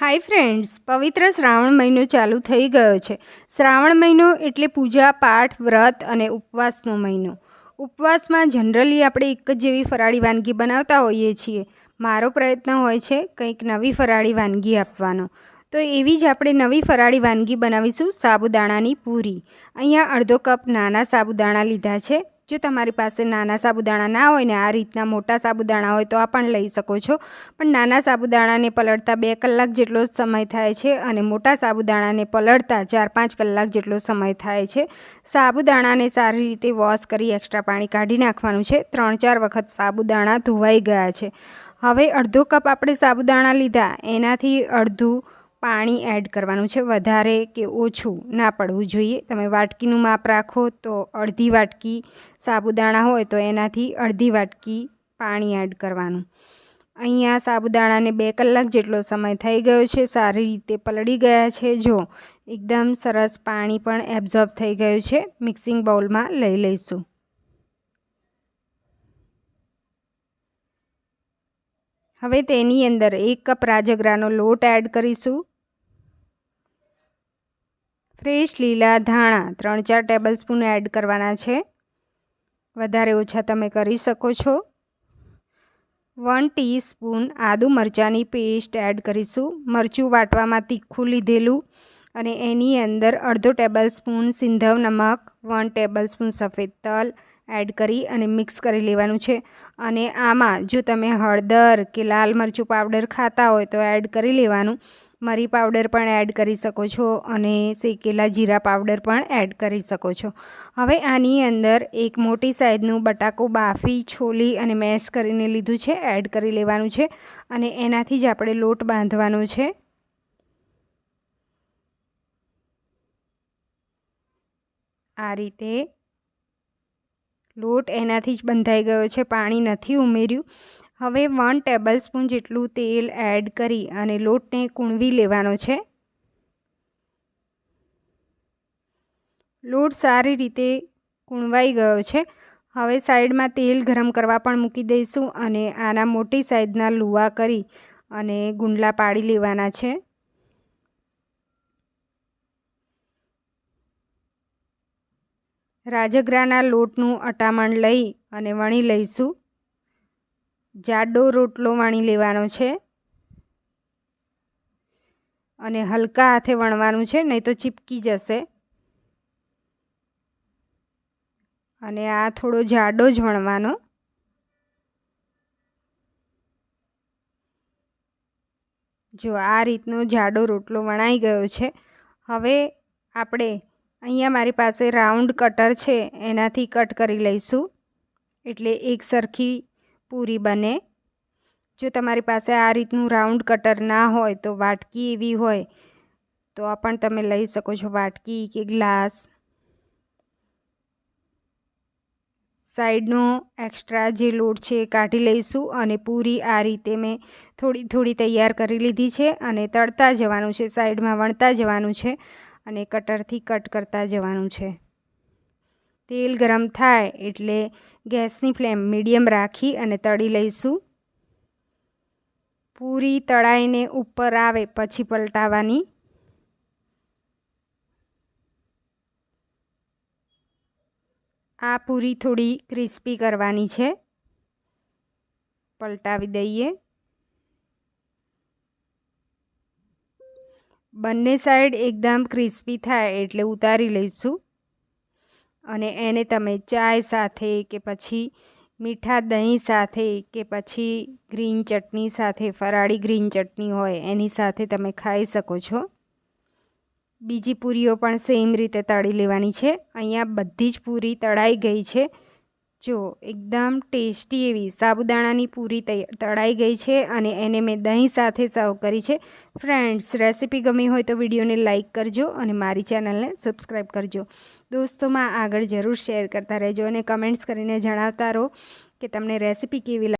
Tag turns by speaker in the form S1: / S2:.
S1: Hi friends પવિત્ર શ્રાવણ મહિનો ચાલુ થઈ ગયો છે. શ્રાવણ મહિનો એટલે પૂજા, પાઠ, વ્રત અને ઉપવાસનો મહિનો. ઉપવાસમાં જનરલી આપણે એક જ જેવી ફરાળી વાનગી બનાવતા હોઈએ છીએ. મારો પ્રયત્ન હોય છે કંઈક નવી ફરાળી વાનગી આપવાનો. તો એવી જ આપણે નવી ફરાળી વાનગી બનાવીશું સાબુદાણાની પૂરી. અહીંયા અડધો કપ નાના સાબુદાણા લીધા છે. જો તમારી પાસે નાના સાબુદાણા ના હોય ને આ રીતના મોટા સાબુદાણા હોય તો આ પણ લઈ શકો છો. પણ નાના સાબુદાણાને પલળતા બે કલાક જેટલો સમય થાય છે અને મોટા સાબુદાણાને પલળતા ચાર પાંચ કલાક જેટલો સમય થાય છે. સાબુદાણાને સારી રીતે વોશ કરી એક્સ્ટ્રા પાણી કાઢી નાખવાનું છે. ત્રણ ચાર વખત સાબુદાણા ધોવાઈ ગયા છે. હવે અડધો કપ આપણે સાબુદાણા લીધા. એનાથી અડધું પાણી એડ કરવાનું છે વધારે કે ઓછું ના પડવું જોઈએ. તમે વાટકીનું માપ રાખો તો અડધી વાટકી સાબુદાણા હોય તો એનાથી અડધી વાટકી પાણી એડ કરવાનું. અહીંયા સાબુદાણાને બે કલાક જેટલો સમય થઈ ગયો છે. સારી રીતે પલળી ગયા છે. જો એકદમ સરસ પાણી પણ એબ્ઝોર્બ થઈ ગયું છે. મિક્સિંગ બાઉલમાં લઈ લઈશું. હવે તેની અંદર એક કપ રાજગરાનો લોટ એડ કરીશું. ફ્રેશ લીલા ધાણા ત્રણ ચાર ટેબલ સ્પૂન એડ કરવાના છે. વધારે ઓછા તમે કરી શકો છો. વન ટીસ્પૂન આદુ મરચાંની પેસ્ટ એડ કરીશું. મરચું વાટવામાં તીખું લીધેલું અને એની અંદર અડધો ટેબલ સ્પૂન સિંધવ નમક, વન ટેબલ સ્પૂન સફેદ તલ એડ કરી અને મિક્સ કરી લેવાનું છે. અને આમાં જો તમે હળદર કે લાલ મરચું પાવડર ખાતા હોય તો એડ કરી લેવાનું. મરી પાવડર પણ એડ કરી શકો છો અને શેકેલા જીરા પાવડર પણ એડ કરી શકો છો. હવે આની અંદર એક મોટી સાઇઝનું બટાકો બાફી, છોલી અને મેશ કરીને લીધું છે, એડ કરી લેવાનું છે અને એનાથી જ આપણે લોટ બાંધવાનો છે. આ રીતે લોટ એનાથી જ બંધાઈ ગયો છે, પાણી નથી ઉમેર્યું. હવે વન ટેબલ સ્પૂન જેટલું તેલ એડ કરી અને લોટને કૂણવી લેવાનો છે. લોટ સારી રીતે કૂણવાઈ ગયો છે. હવે સાઈડમાં તેલ ગરમ કરવા પણ મૂકી દઈશું અને આના મોટી સાઈઝના લુવા કરી અને ગુંડલા પાડી લેવાના છે. રાજગરાના લોટનું અટામણ લઈ અને વણી લઈશું. જાડો રોટલો વણી લેવાનો છે અને હલકા હાથે વણવાનું છે, નહીં તો ચીપકી જશે. અને આ થોડો જાડો જ વણવાનો. જો આ રીતનો જાડો રોટલો વણાઈ ગયો છે, હવે આપણે અહીંયા મારી પાસે રાઉન્ડ કટર છે, એનાથી કટ કરી લઈશું. એટલે એક સરખી પૂરી બને. જો તમારી પાસે આ રીતનું રાઉન્ડ કટર ના હોય તો વાટકી એવી હોય, તો આ પણ તમે લઈ શકો છો વાટકી કે ગ્લાસ. સાઈડનો એક્સ્ટ્રા જે લોટ છે એ કાઢી લઈશું અને પૂરી આ રીતે મેં થોડી થોડી તૈયાર કરી લીધી છે અને તળતા જવાનું છે, સાઈડમાં વણતા જવાનું છે અને કટરથી કટ કરતા જવાનું છે. તેલ ગરમ થાય એટલે ગેસની ફ્લેમ મીડિયમ રાખી અને તળી લઈશું. પૂરી તળાઈને ઉપર આવે પછી પલટાવાની. આ પૂરી થોડી ક્રિસ્પી કરવાની છે. પલટાવી દઈએ. બંને સાઈડ એકદમ ક્રિસ્પી થાય એટલે ઉતારી લઈશું. અને એને તમે ચાય સાથે કે પછી મીઠા દહીં સાથે કે પછી ગ્રીન ચટણી સાથે, ફરાળી ગ્રીન ચટણી હોય, એની સાથે તમે ખાઈ શકો છો. બીજી પૂરીઓ પણ સેમ રીતે તળી લેવાની છે. અહીંયા બધી જ પૂરી તળાઈ ગઈ છે. જો, એકદમ ટેસ્ટી એવી સાબુદાણાની પૂરી તળાઈ ગઈ છે અને એને મેં દહીં સાથે સર્વ કરી છે. ફ્રેન્ડ્સ, રેસીપી ગમી હોય તો વિડીયોને લાઇક કરજો અને મારી ચેનલને સબસ્ક્રાઈબ કરજો. દોસ્તોમાં આગળ જરૂર શેર કરતા રહેજો અને કમેન્ટ્સ કરીને જણાવતા રહો કે તમને રેસીપી કેવી